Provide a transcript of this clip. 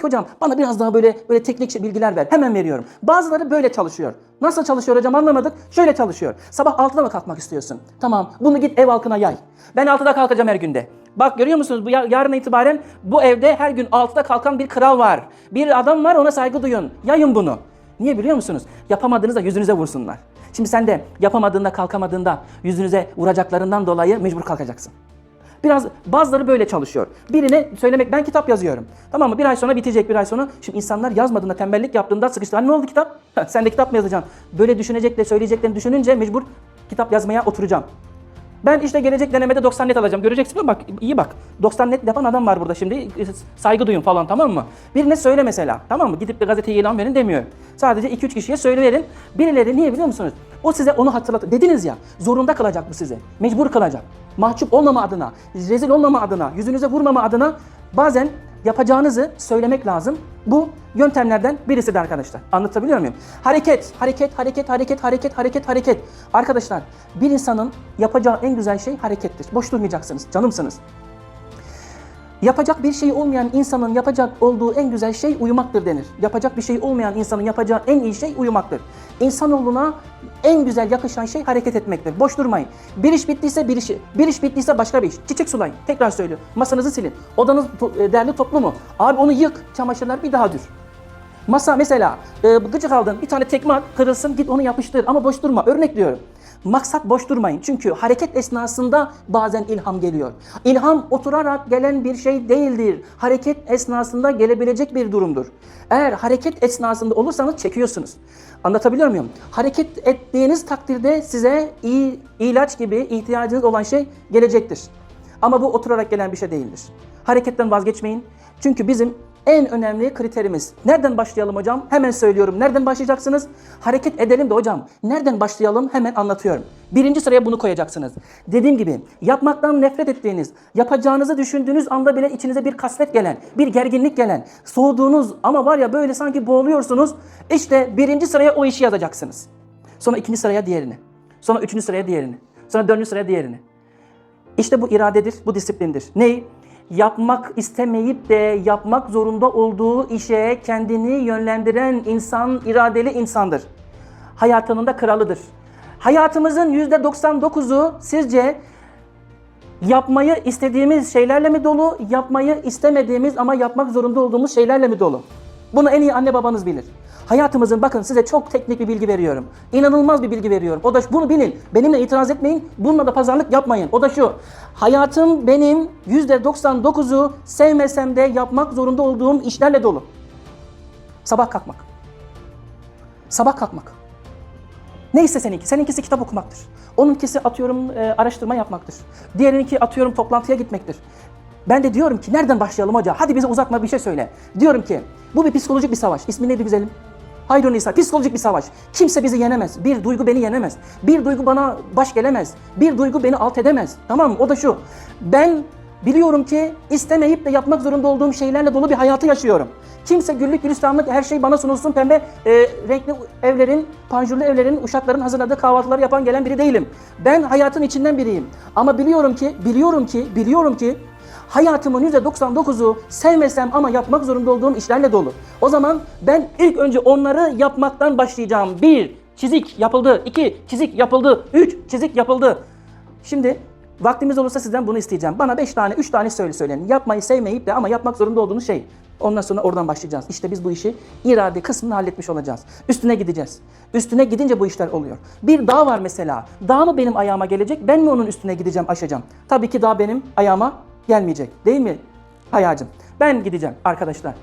Peki hocam bana biraz daha böyle böyle teknik bilgiler ver. Hemen veriyorum. Bazıları böyle çalışıyor. Nasıl çalışıyor hocam anlamadık. Şöyle çalışıyor. Sabah 6'da mı kalkmak istiyorsun? Tamam bunu git ev halkına yay. Ben 6'da kalkacağım her günde. Bak görüyor musunuz bu ya- yarına itibaren bu evde her gün 6'da kalkan bir kral var. Bir adam var ona saygı duyun. Yayın bunu. Niye biliyor musunuz? Yapamadığınızda yüzünüze vursunlar. Şimdi sen de yapamadığında kalkamadığında yüzünüze vuracaklarından dolayı mecbur kalkacaksın. Biraz bazıları böyle çalışıyor. Birine söylemek ben kitap yazıyorum. Tamam mı? Bir ay sonra bitecek bir ay sonra. Şimdi insanlar yazmadığında tembellik yaptığında sıkıştı. Hani ne oldu kitap? Sen de kitap mı yazacaksın? Böyle düşünecekle söyleyeceklerini düşününce mecbur kitap yazmaya oturacağım. Ben işte gelecek denemede 90 net alacağım. Göreceksin mi? Bak iyi bak. 90 net yapan adam var burada şimdi. Saygı duyun falan tamam mı? Birine söyle mesela. Tamam mı? Gidip de gazeteye ilan verin demiyorum. Sadece 2-3 kişiye söyleverin. Birileri niye biliyor musunuz? O size onu hatırlat. Dediniz ya. Zorunda kalacak bu size. Mecbur kalacak. Mahcup olmama adına, rezil olmama adına, yüzünüze vurmama adına bazen yapacağınızı söylemek lazım. Bu yöntemlerden birisi de arkadaşlar. Anlatabiliyor muyum? Hareket, hareket, hareket, hareket, hareket, hareket, hareket. Arkadaşlar bir insanın yapacağı en güzel şey harekettir. Boş durmayacaksınız, canımsınız. Yapacak bir şey olmayan insanın yapacak olduğu en güzel şey uyumaktır denir. Yapacak bir şey olmayan insanın yapacağı en iyi şey uyumaktır. İnsanoğluna en güzel yakışan şey hareket etmektir. Boş durmayın. Bir iş bittiyse bir iş, bir iş bittiyse başka bir iş. Çiçek sulayın. Tekrar söylüyorum. Masanızı silin. Odanız to- e, derli toplu mu? Abi onu yık. Çamaşırlar bir daha dür. Masa mesela e, gıcık aldın bir tane tekme kırılsın git onu yapıştır ama boş durma örnek diyorum. Maksat boş durmayın çünkü hareket esnasında bazen ilham geliyor. İlham oturarak gelen bir şey değildir. Hareket esnasında gelebilecek bir durumdur. Eğer hareket esnasında olursanız çekiyorsunuz. Anlatabiliyor muyum? Hareket ettiğiniz takdirde size iyi ilaç gibi ihtiyacınız olan şey gelecektir. Ama bu oturarak gelen bir şey değildir. Hareketten vazgeçmeyin. Çünkü bizim en önemli kriterimiz. Nereden başlayalım hocam? Hemen söylüyorum. Nereden başlayacaksınız? Hareket edelim de hocam. Nereden başlayalım? Hemen anlatıyorum. Birinci sıraya bunu koyacaksınız. Dediğim gibi yapmaktan nefret ettiğiniz, yapacağınızı düşündüğünüz anda bile içinize bir kasvet gelen, bir gerginlik gelen, soğuduğunuz ama var ya böyle sanki boğuluyorsunuz. İşte birinci sıraya o işi yazacaksınız. Sonra ikinci sıraya diğerini. Sonra üçüncü sıraya diğerini. Sonra dördüncü sıraya diğerini. İşte bu iradedir, bu disiplindir. Ney? Yapmak istemeyip de yapmak zorunda olduğu işe kendini yönlendiren insan iradeli insandır. Hayatının da kralıdır. Hayatımızın %99'u sizce yapmayı istediğimiz şeylerle mi dolu, yapmayı istemediğimiz ama yapmak zorunda olduğumuz şeylerle mi dolu? Bunu en iyi anne babanız bilir. Hayatımızın bakın size çok teknik bir bilgi veriyorum. İnanılmaz bir bilgi veriyorum. O da bunu bilin. Benimle itiraz etmeyin. Bununla da pazarlık yapmayın. O da şu. Hayatım benim %99'u sevmesem de yapmak zorunda olduğum işlerle dolu. Sabah kalkmak. Sabah kalkmak. Neyse seninki. Seninkisi kitap okumaktır. Onunkisi atıyorum e, araştırma yapmaktır. Diğerininki atıyorum toplantıya gitmektir. Ben de diyorum ki nereden başlayalım hoca? Hadi bize uzatma bir şey söyle. Diyorum ki bu bir psikolojik bir savaş. İsmi neydi güzelim? Hayrun Nisa. Psikolojik bir savaş. Kimse bizi yenemez. Bir duygu beni yenemez. Bir duygu bana baş gelemez. Bir duygu beni alt edemez. Tamam mı? O da şu. Ben biliyorum ki istemeyip de yapmak zorunda olduğum şeylerle dolu bir hayatı yaşıyorum. Kimse güllük gülistanlık her şey bana sunulsun pembe e, renkli evlerin, panjurlu evlerin, uşakların hazırladığı kahvaltıları yapan gelen biri değilim. Ben hayatın içinden biriyim. Ama biliyorum ki, biliyorum ki, biliyorum ki hayatımın %99'u sevmesem ama yapmak zorunda olduğum işlerle dolu. O zaman ben ilk önce onları yapmaktan başlayacağım. Bir, çizik yapıldı. iki çizik yapıldı. Üç, çizik yapıldı. Şimdi vaktimiz olursa sizden bunu isteyeceğim. Bana 5 tane, 3 tane söyle söyleyin. Yapmayı sevmeyip de ama yapmak zorunda olduğunuz şey. Ondan sonra oradan başlayacağız. İşte biz bu işi irade kısmını halletmiş olacağız. Üstüne gideceğiz. Üstüne gidince bu işler oluyor. Bir dağ var mesela. Dağ mı benim ayağıma gelecek? Ben mi onun üstüne gideceğim, aşacağım? Tabii ki dağ benim ayağıma gelmeyecek. Değil mi Hayacım? Ben gideceğim arkadaşlar.